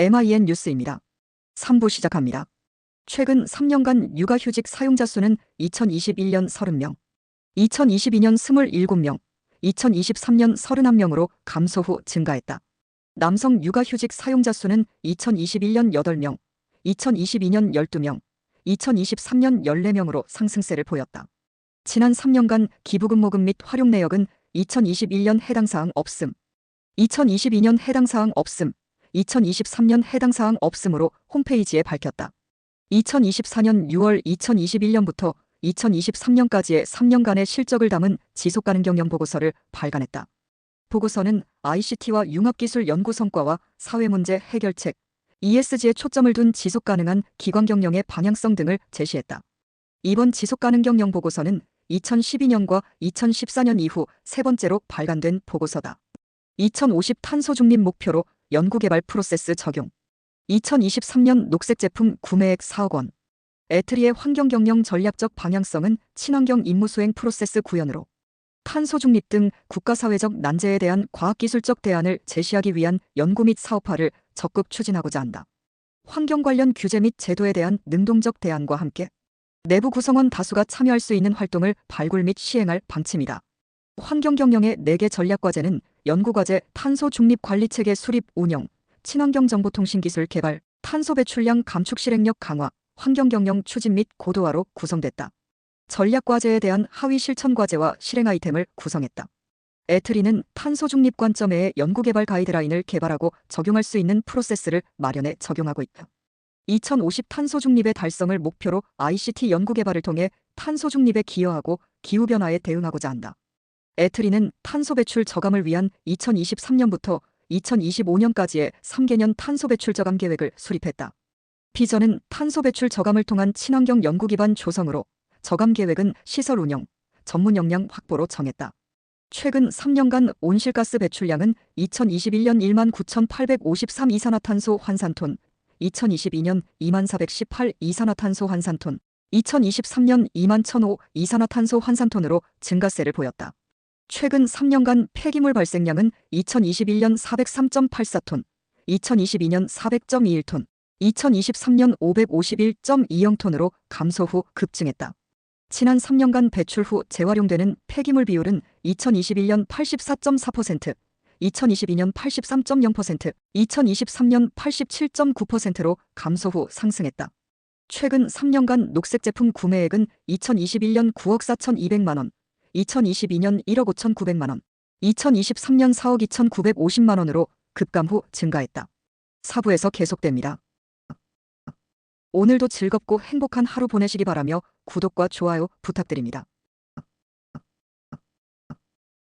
MIN 뉴스입니다. 3부 시작합니다. 최근 3년간 육아휴직 사용자 수는 2021년 30명, 2022년 27명, 2023년 31명으로 감소 후 증가했다. 남성 육아휴직 사용자 수는 2021년 8명, 2022년 12명, 2023년 14명으로 상승세를 보였다. 지난 3년간 기부근모금 및 활용 내역은 2021년 해당 사항 없음, 2022년 해당 사항 없음, 2023년 해당 사항 없음으로 홈페이지에 밝혔다. 2024년 6월 2021년부터 2023년까지의 3년간의 실적을 담은 지속가능 경영 보고서를 발간했다. 보고서는 ICT와 융합기술 연구 성과와 사회문제 해결책, ESG에 초점을 둔 지속가능한 기관 경영의 방향성 등을 제시했다. 이번 지속가능 경영 보고서는 2012년과 2014년 이후 세 번째로 발간된 보고서다. 2050 탄소 중립 목표로 연구개발 프로세스 적용. 2023년 녹색 제품 구매액 4억 원. 에트리의 환경경영 전략적 방향성은 친환경 임무 수행 프로세스 구현으로 탄소 중립 등 국가사회적 난제에 대한 과학기술적 대안을 제시하기 위한 연구 및 사업화를 적극 추진하고자 한다. 환경 관련 규제 및 제도에 대한 능동적 대안과 함께 내부 구성원 다수가 참여할 수 있는 활동을 발굴 및 시행할 방침이다. 환경경영의 4개 전략과제는 연구과제 탄소 중립 관리체계 수립 운영, 친환경 정보통신기술 개발, 탄소 배출량 감축 실행력 강화, 환경경영 추진 및 고도화로 구성됐다. 전략과제에 대한 하위 실천 과제와 실행 아이템을 구성했다. 에트리는 탄소 중립 관점의 연구개발 가이드라인을 개발하고 적용할 수 있는 프로세스를 마련해 적용하고 있다. 2050 탄소 중립의 달성을 목표로 ICT 연구개발을 통해 탄소 중립에 기여하고 기후변화에 대응하고자 한다. 에트리는 탄소 배출 저감을 위한 2023년부터 2025년까지의 3개년 탄소 배출 저감 계획을 수립했다. 비전은 탄소 배출 저감을 통한 친환경 연구 기반 조성으로 저감 계획은 시설 운영, 전문 역량 확보로 정했다. 최근 3년간 온실가스 배출량은 2021년 1만 9,853 이산화탄소 환산톤, 2022년 2만 418 이산화탄소 환산톤, 2023년 2만 1,005 이산화탄소 환산톤으로 증가세를 보였다. 최근 3년간 폐기물 발생량은 2021년 403.84톤, 2022년 400.21톤, 2023년 551.20톤으로 감소 후 급증했다. 지난 3년간 배출 후 재활용되는 폐기물 비율은 2021년 84.4%, 2022년 83.0%, 2023년 87.9%로 감소 후 상승했다. 최근 3년간 녹색 제품 구매액은 2021년 9억 4,200만 원, 2022년 1억 5,900만 원, 2023년 4억 2,950만 원으로 급감 후 증가했다. 사부에서 계속됩니다. 오늘도 즐겁고 행복한 하루 보내시기 바라며 구독과 좋아요 부탁드립니다.